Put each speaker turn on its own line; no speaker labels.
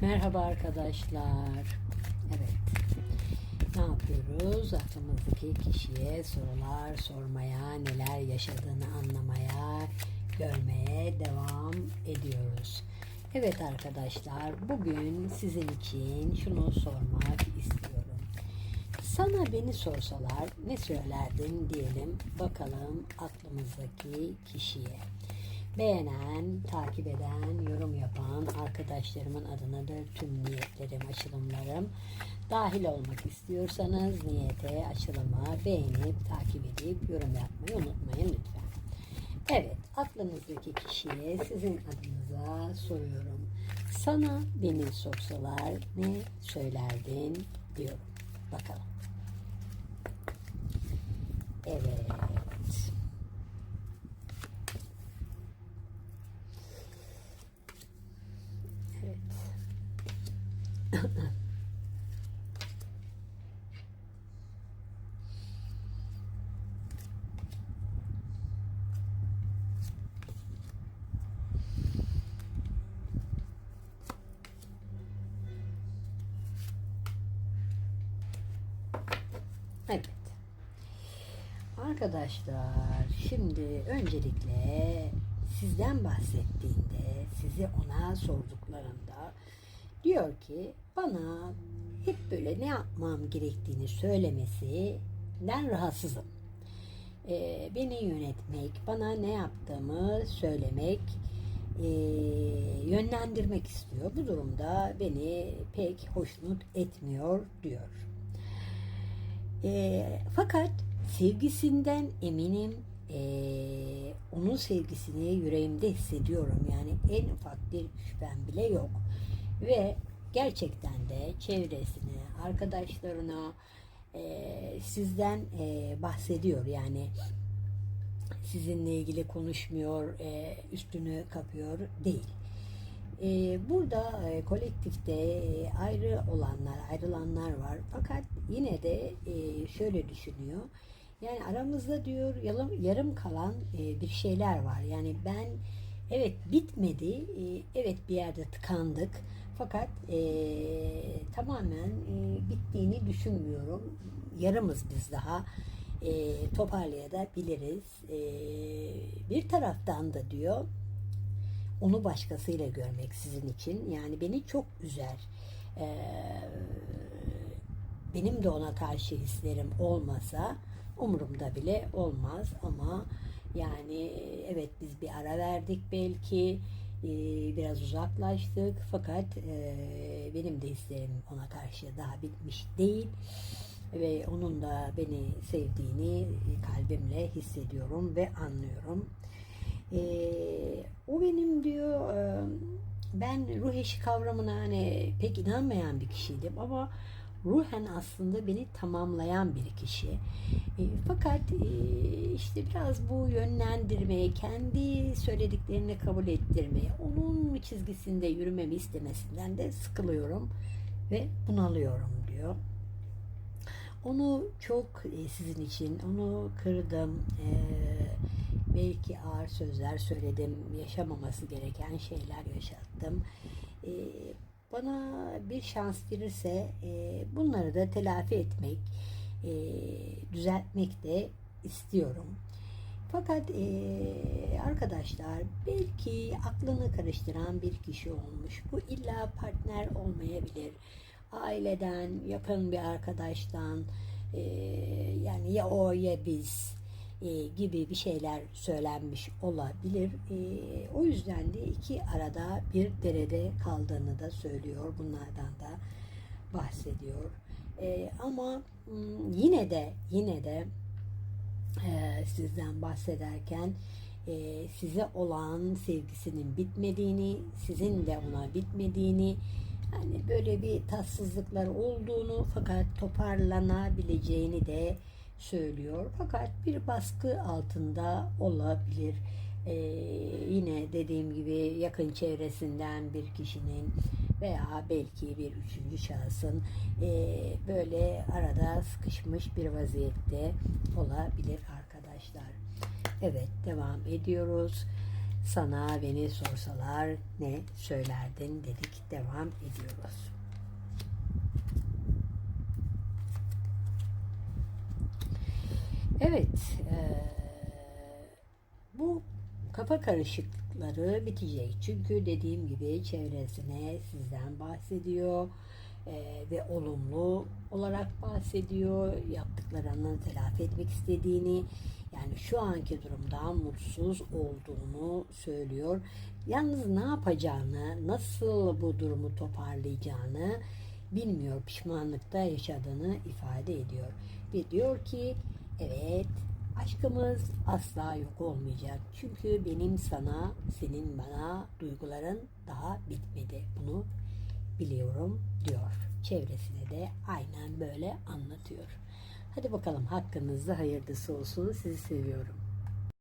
Merhaba arkadaşlar. Evet. Ne yapıyoruz? Aklımızdaki kişiye sorular sormaya, neler yaşadığını anlamaya, görmeye devam ediyoruz. Evet arkadaşlar, bugün sizin için şunu sormak istiyorum. Sana beni sorsalar ne söylerdin diyelim bakalım aklımızdaki kişiye. Beğenen, takip eden, yorum yapan arkadaşlarımın adınadır tüm niyetlerim, açılımlarım. Dahil olmak istiyorsanız niyete, açılıma beğenip, takip edip, yorum yapmayı unutmayın lütfen. Evet, aklınızdaki kişiye sizin adınıza soruyorum. Sana beni sorsalar ne söylerdin diyorum. Bakalım. Evet. Evet. Arkadaşlar şimdi öncelikle sizden bahsettiğinde sizi ona sorduklarında diyor ki bana hep böyle ne yapmam gerektiğini söylemesinden rahatsızım. Ee, beni yönetmek, bana ne yaptığımı söylemek, e, yönlendirmek istiyor. Bu durumda beni pek hoşnut etmiyor diyor. E, fakat sevgisinden eminim. E, onun sevgisini yüreğimde hissediyorum. Yani en ufak bir şüphem bile yok. Ve gerçekten de çevresine, arkadaşlarına e, sizden e, bahsediyor. Yani sizinle ilgili konuşmuyor, e, üstünü kapıyor değil. E, burada e, kolektifte e, ayrı olanlar, ayrılanlar var. Fakat yine de e, şöyle düşünüyor. Yani aramızda diyor yarım, yarım kalan e, bir şeyler var. Yani ben evet bitmedi, e, evet bir yerde tıkandık. Fakat e, tamamen e, bittiğini düşünmüyorum. Yarımız biz daha e, toparlayabiliriz. E, bir taraftan da diyor onu başkasıyla görmek sizin için yani beni çok üzer. Ee, benim de ona karşı hislerim olmasa umurumda bile olmaz ama yani evet biz bir ara verdik belki e, biraz uzaklaştık fakat e, benim de hislerim ona karşı daha bitmiş değil ve onun da beni sevdiğini kalbimle hissediyorum ve anlıyorum. Ee, o benim diyor e, ben ruh eşi kavramına hani pek inanmayan bir kişiydim ama ruhen aslında beni tamamlayan bir kişi. E, fakat e, işte biraz bu yönlendirmeye, kendi söylediklerini kabul ettirmeye, onun çizgisinde yürümemi istemesinden de sıkılıyorum ve bunalıyorum diyor. Onu çok e, sizin için, onu kırdım. E, belki ağır sözler söyledim, yaşamaması gereken şeyler yaşattım. E, bana bir şans verirse e, bunları da telafi etmek, e, düzeltmek de istiyorum. Fakat e, arkadaşlar belki aklını karıştıran bir kişi olmuş. Bu illa partner olmayabilir. Aileden, yakın bir arkadaştan, e, yani ya o ya biz e, gibi bir şeyler söylenmiş olabilir. E, o yüzden de iki arada bir derede kaldığını da söylüyor. Bunlardan da bahsediyor. E, ama yine de yine de sizden bahsederken size olan sevgisinin bitmediğini, sizin de ona bitmediğini, hani böyle bir tatsızlıklar olduğunu fakat toparlanabileceğini de söylüyor. Fakat bir baskı altında olabilir. Ee, yine dediğim gibi yakın çevresinden bir kişinin veya belki bir üçüncü şahsın e, böyle arada sıkışmış bir vaziyette olabilir arkadaşlar. Evet devam ediyoruz. Sana beni sorsalar ne söylerdin dedik. Devam ediyoruz. Evet, eee, bu kafa karışıklıkları bitecek. Çünkü dediğim gibi çevresine sizden bahsediyor eee, ve olumlu olarak bahsediyor. Yaptıklarını telafi etmek istediğini, yani şu anki durumdan mutsuz olduğunu söylüyor. Yalnız ne yapacağını, nasıl bu durumu toparlayacağını bilmiyor. Pişmanlıkta yaşadığını ifade ediyor. Ve diyor ki evet aşkımız asla yok olmayacak. Çünkü benim sana, senin bana duyguların daha bitmedi. Bunu biliyorum diyor. Çevresine de aynen böyle anlatıyor. Hadi bakalım hakkınızda hayırlısı olsun. Sizi seviyorum.